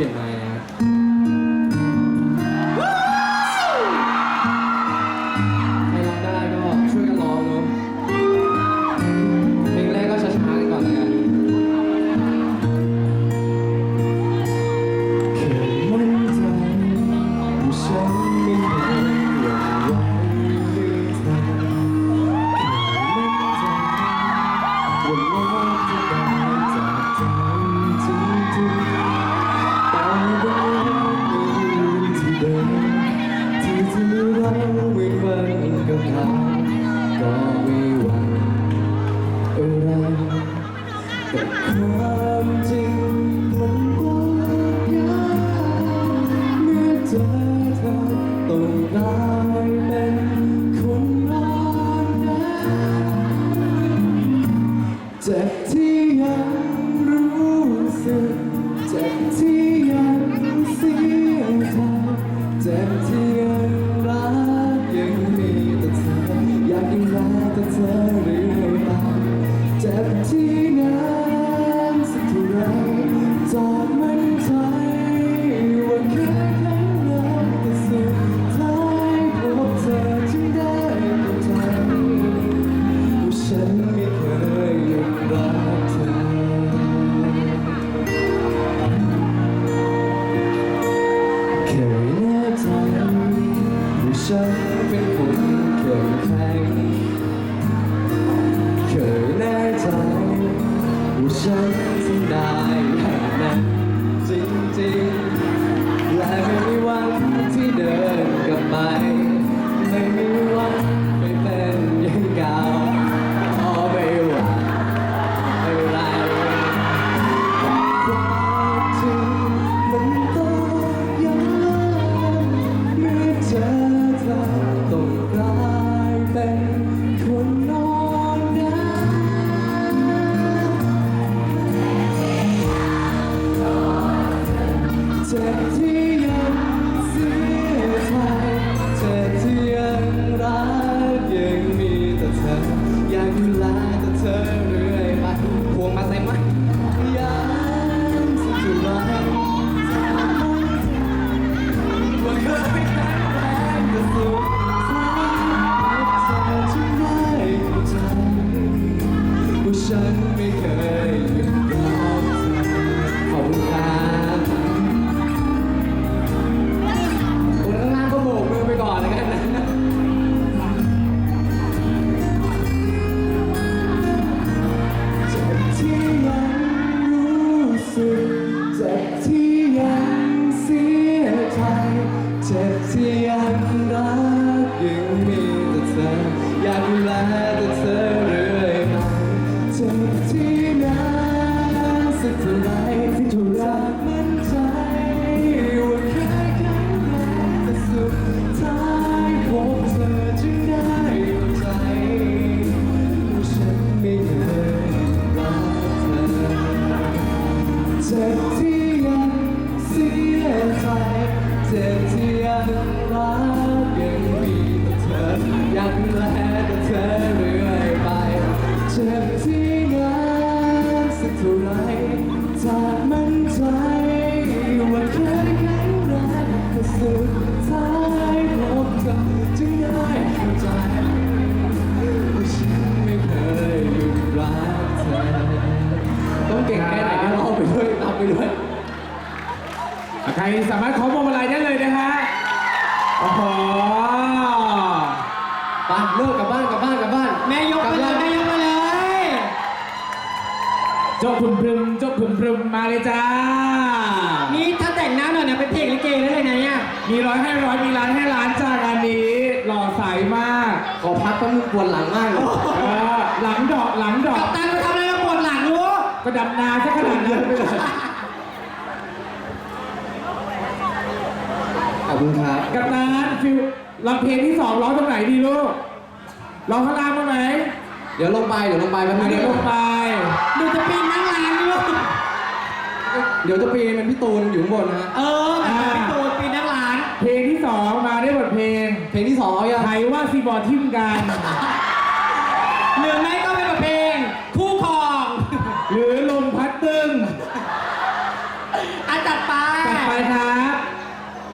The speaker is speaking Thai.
ลี่ยนไมค์นะใครร้องได้ก็ช่วยกันร้องเนาะเพลงแรกก็ช้าๆกันก่อนแล้วกันเคยมั่นใจว่าฉันไม่เคยหวั่นไหวเรื่องเธอเคยมั่นใจว่าโลกจะ ธอเรื่อยไปเจ็บที่นั้นสักเท่าไรจอดมันใจว่าแค่ครั้งเดียวแต่สุดท้ายพบเธอจึงได้เข้าใจว่าฉันไม่เคยหยุดรักเธอ เคยแน่ใจว่าฉันเป็นคนเข้มแข็ง ฉันได้แบบนั้นจริงๆ ว่ เจ็บที่ยังเสียใจเจ็บที่ยังรักยังมีแต่เธออยากดูแลแต่เธอเรื่อยไปเจ็บ ใครสามารถขอพวงมาลัยได้เลยนะฮะโอ้โหบ้านเลิกกลับบ้านกลับบ้านกลับบ้านแม่ยกมาเลยแม่ยกมาเลยเจ้าคุณพรึมเจ้าคุณพรึมมาเลยจ้า นี่ถ้าแต่งหน้าหน่อยเนี่ยเป็นเพลงลิเกได้เลยนะเนี่ยมีร้อยให้ร้อยมีล้านให้ล้านจ้างานนี้ หล่อใสมาก ขอพักแป๊บนึงปวดหลังมากเลยเออหลังดอกหลังดอกัก บตันมาทำอะไรมาปวดหลังลูกก็ดำนาซะขนาดนั้นไปเลย ขอบคุณครับ กับตันฟิวลำเพลงที่สองร้องตรงไหนดีลูกร้องข้างล่างบ้างไหมเดี๋ยวลงไปเดี๋ยวลงไปแป๊บนึอันงนี้ลงไป ดูจะปีนนั่งร้านลูกเดี๋ยวจะปีนเป็นพี่ตูนอยู่ข้างบนนะฮะเออแบบพี่ตูนปีนนั่งร้าน เพลงที่สองมาได้บทเพลงเพลงที่สองเอายังไทยว่าซีบอทิมกัน หรือไม่ก็